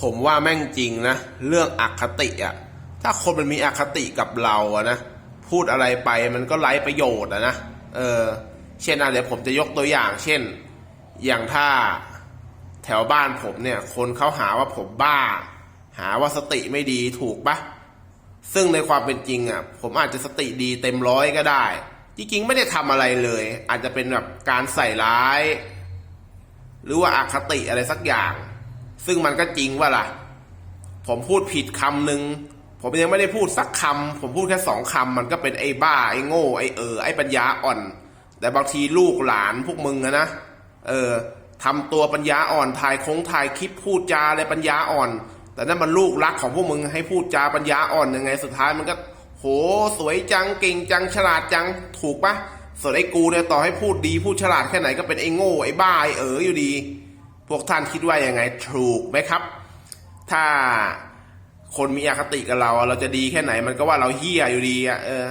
ผมว่าแม่งจริงนะ เรื่องอคติอะถ้าคนมันมีอคติกับเราอะนะ พูดอะไรไปมันก็ไร้ประโยชน์อะนะ เออ เช่นอะเดี๋ยวผมจะยกตัวอย่าง เช่น อย่างถ้าแถวบ้านผมเนี่ย คนเขาหาว่าผมบ้า หาว่าสติไม่ดีถูกปะซึ่งในความเป็นจริงอะผมอาจจะสติดีเต็มร้อยก็ได้ จริงๆไม่ได้ทำอะไรเลย อาจจะเป็นแบบการใส่ร้าย หรือว่าอาคติอะไรสักอย่าง ซึ่งมันก็จริงว่าล่ะ ผมพูดผิดคำหนึ่งผมยังไม่ได้พูดสักคำผมพูดแค่สองคำมันก็เป็นไอ้บ้าไอ้โง่ไอ้เออไอ้ปัญญาอ่อน แต่บางทีลูกหลานพวกมึงอะนะเออทำตัวปัญญาอ่อนถ่ายโค้งถ่ายคลิปพูดจาอะไรปัญญาอ่อน แต่นั่นมันลูกรักของพวกมึงให้พูดจาปัญญาอ่อนยังไง สุดท้ายมันก็ โหสวยจังเก่งจังฉลาดจังถูกปะส่วนไอ้กูเนี่ยต่อให้พูดดีพูดฉลาดแค่ไหนก็เป็นไอ้โง่ไอ้บ้าไอ้เอออยู่ดี พวกท่านคิดว่ายังไงถูกไหมครับ ถ้าคนมีอคติกับเรา เราจะดีแค่ไหนมันก็ว่าเราเฮี้ยอยู่ดีอะเออ